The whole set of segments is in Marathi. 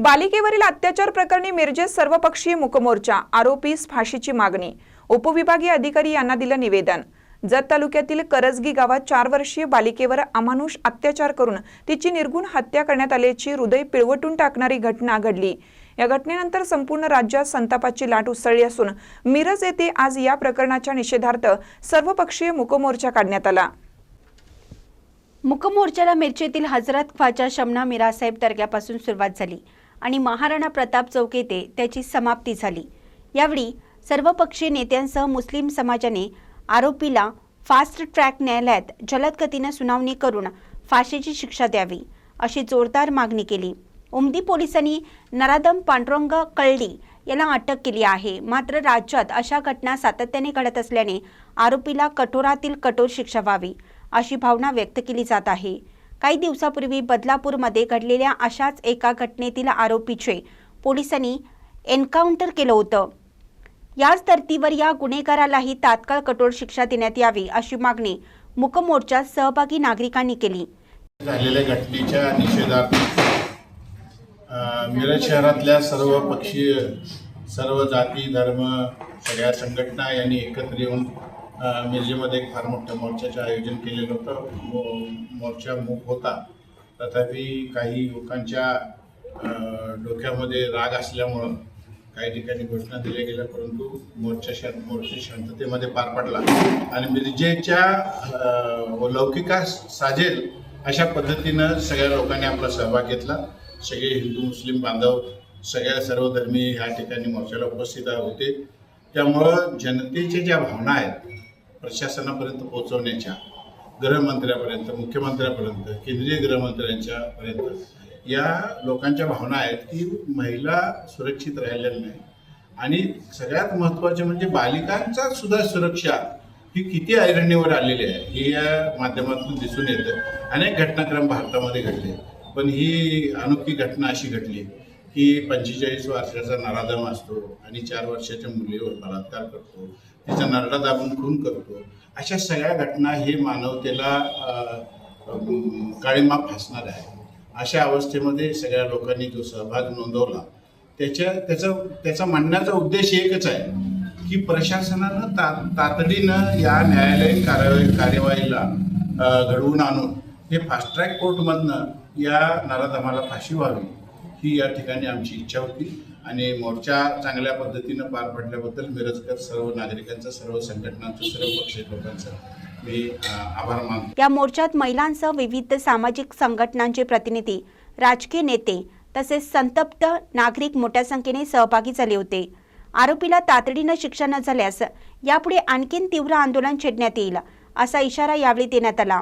बालिकेवरील अत्याचार प्रकरणी मिरजेत सर्वपक्षीय मुकमोर्चा आरोपीस फाशीची मागणी. उपविभागीय अधिकारी यांना दिलं निवेदन. जत तालुक्यातील करजगी गावात चार वर्षीय बालिकेवर अमानुष अत्याचार करून तिची निर्गुण हत्या करण्यात आल्याची हृदय पिळवटून टाकणारी घटना घडली. या घटनेनंतर संपूर्ण राज्यात संतापाची लाट उसळली असून मिरज येथे आज या प्रकरणाच्या निषेधार्थ सर्वपक्षीय मुकमोर्चा काढण्यात आला. मुकमोर्चाला मिरचेतील हजरत ख्वाजा शमना मिरासाहेब दर्ग्यापासून सुरुवात झाली. आणि महाराणा प्रताप चौक येथे त्याची समाप्ती झाली. यावेळी सर्वपक्षीय नेत्यांसह मुस्लिम समाजाने आरोपीला फास्ट ट्रॅक न्यायालयात जलद गतीनं सुनावणी करून फाशीची शिक्षा द्यावी अशी जोरदार मागणी केली. उमदी पोलिसांनी नरादम पांडुरंग कळडी याला अटक केली आहे. मात्र राज्यात अशा घटना सातत्याने घडत असल्याने आरोपीला कठोरातील कठोर शिक्षा व्हावी अशी भावना व्यक्त केली जात आहे. काही दिवसापूर्वी बदलापूरमध्ये घडलेल्या अशाच एका घटनेतील आरोपीचे पोलिसांनी एन्काउंटर केलं होतं. याच धर्तीवर या गुन्हेगारालाही तात्काळ कठोर शिक्षा देण्यात यावी अशी मागणी मुकमोर्चात सहभागी नागरिकांनी केली. झालेल्या घटनेच्या निषेधार्थ मिरज शहरातल्या सर्व पक्षीय सर्व जाती धर्म सगळ्या संघटना यांनी एकत्र येऊन मिरजेमध्ये एक फार मोठ्या मोर्चाचं आयोजन केलेलं होतं. मो मोर्चा मूक होता. तथापि काही लोकांच्या डोक्यामध्ये राग असल्यामुळं काही ठिकाणी घोषणा दिल्या गेल्या परंतु मोर्चा शांत मोर्चा शांततेमध्ये पार पडला. आणि मिरजेच्या लौकिका लौकिकास साजेल अशा पद्धतीनं सगळ्या लोकांनी आपला सहभाग घेतला. सगळे हिंदू मुस्लिम बांधव सगळ्या सर्वधर्मी ह्या ठिकाणी मोर्चाला उपस्थित होते. त्यामुळं जनतेच्या ज्या भावना आहेत प्रशासनापर्यंत पोहोचवण्याच्या गृहमंत्र्यापर्यंत मुख्यमंत्र्यापर्यंत केंद्रीय गृहमंत्र्यांच्या पर्यंत या लोकांच्या भावना आहेत की महिला सुरक्षित राहिलेल्या नाही आणि सगळ्यात महत्त्वाचे म्हणजे बालिकांचा सुद्धा सुरक्षा ही किती ऐरणीवर आलेली आहे हे या माध्यमातून दिसून येतं. अनेक घटनाक्रम भारतामध्ये घडले. पण ही अनोखी घटना अशी घडली की पंचेचाळीस वर्षाचा नराधम असतो आणि चार वर्षाच्या मुलीवर बलात्कार करतो. त्याचा नरडा दाबून खून करतो. अशा सगळ्या घटना हे मानवतेला काळीमाप फासणार आहे. अशा अवस्थेमध्ये सगळ्या लोकांनी जो सहभाग नोंदवला त्याच्या त्याचं त्याचा म्हणण्याचा उद्देश एकच आहे की प्रशासनानं ता तातडीनं या न्यायालयीन कार्यवाही कार्यवाहीला घडवून आणून हे फास्ट ट्रॅक कोर्टमधनं या नराधमाला फाशी व्हावी. ही या ठिकाणी आमची इच्छा होती. आणि मोर्चा चांगल्या पद्धतीनं पार पडल्याबद्दल मिरजकर सर्व नागरिकांचं सर्व संघटनांचं सर्व पक्षीय लोकांचं मी आभार मानतो. या मोर्चात महिलांसह विविध सामाजिक संघटनांचे प्रतिनिधी राजकीय नेते तसेच संतप्त नागरिक मोठ्या संख्येने सहभागी झाले होते. आरोपीला तातडीनं शिक्षा न झाल्यास यापुढे आणखीन तीव्र आंदोलन छेडण्यात येईल असा इशारा यावेळी देण्यात आला.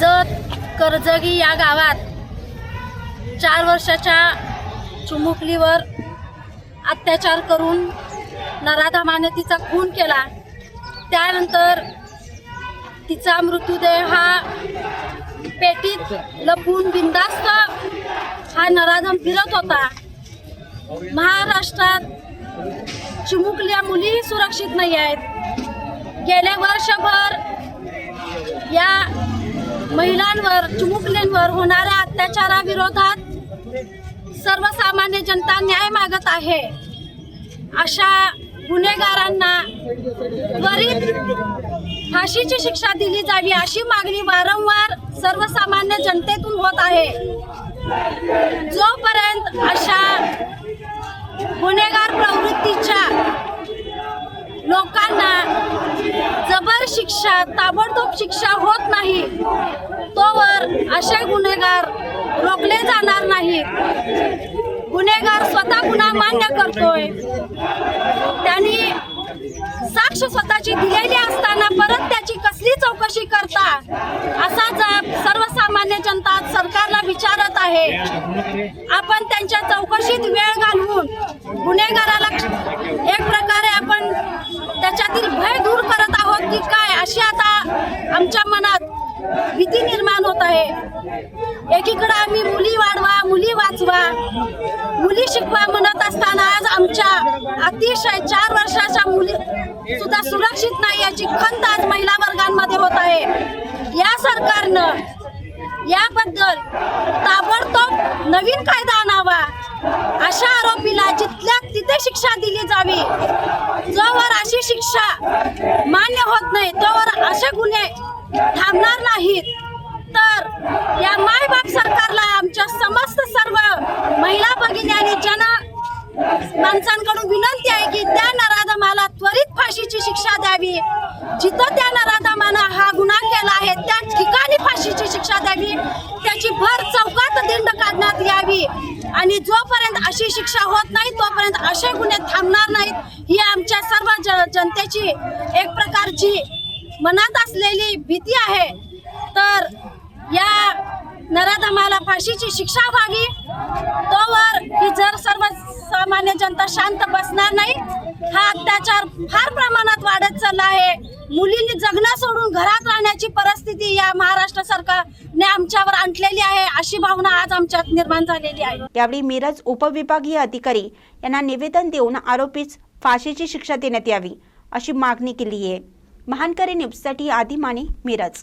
जत कर्जगी या गावात चार वर्षाच्या चुमुकलीवर अत्याचार करून नराधमाने तिचा खून केला. त्यानंतर तिचा मृत्यूदेह हा पेटीत लपून बिंदास्त हा नराधम फिरत होता. महाराष्ट्रात चिमुकल्या मुलीही सुरक्षित नाही आहेत गेले वर्षभर या महिलांवर चिमुकल्यांवर होणाऱ्या अत्याचाराविरोधात सर्वसामान्य जनता न्याय मागत आहे. अशा गुन्हेगारांना त्वरित फाशीची शिक्षा दिली जावी अशी मागणी वारंवार सर्वसामान्य जनतेतून होत आहे. जोपर्यंत अशा गुन्हेगार प्रवृत्तीच्या लोकांना जबर शिक्षा ताबडतोब शिक्षा होत नाही तोवर असे गुन्हेगार रोखले जाणार नाहीत. गुन्हेगार स्वतः गुन्हा मान्य करतोय. त्यांनी साक्ष स्वतःची दिलेली असताना परत त्याची कसली चौकशी करता असा जाब सर्वसामान्य जनता सरकारला विचारत आहे. आपण त्यांच्या चौकशीत वेळ घालवून गुन्हेगाराला एक प्रकारे आपण त्याच्यातील भय दूर करत आहोत की काय अशी आता आमच्या मनात भीती निर्माण होत आहे एकीकडे आम्ही मुली वाढवा मुली वाचवा. मुली शिकवा म्हणत असताना आज आमच्या अतिशय चार वर्षाच्या मुली सुद्धा सुरक्षित नाही याची खंत आज महिला वर्गांमध्ये होत आहे. या सरकारनं याबद्दल ताबडतोब नवीन कायदा आणावा. अशा आरोपीला जिथल्या तिथे शिक्षा दिली जावी जोवर अशी शिक्षा मान्य होत नाही तोवर असे गुन्हे थांबणार नाहीत. या मायबाप सरकारला आमच्या समस्त सर्व महिला भगिनी आणि जन माणसांकडून विनंती आहे की त्या नराधमाला त्वरित फाशीची शिक्षा द्यावी. जिथं त्या नराधमानं हा गुन्हा केला आहे त्या ठिकाणी फाशीची शिक्षा द्यावी. त्याची भर चौकात दिंड काढण्यात यावी. आणि जोपर्यंत अशी शिक्षा होत नाही तोपर्यंत असे गुन्हे थांबणार नाहीत. ही आमच्या सर्व जनतेची एक प्रकारची मनात असलेली भीती आहे. तर या नराधमाला फाशीची शिक्षा व्हावी. तोवर ही जर सर्वसामान्य जनता शांत बसणार नाही हा अत्याचार फार प्रमाणात वाढत चालला आहे. मुलींनी जगणं सोडून घरात राहण्याची परिस्थिती या महाराष्ट्र सरकारने आमच्यावर आणलेली आहे अशी भावना आज आमच्यात निर्माण झालेली आहे. त्यावेळी मिरज उपविभागीय अधिकारी यांना निवेदन देऊन आरोपीस फाशीची शिक्षा देण्यात यावी अशी मागणी केली आहे. महानकरी न्यूजसाठी आदी माने मिरज.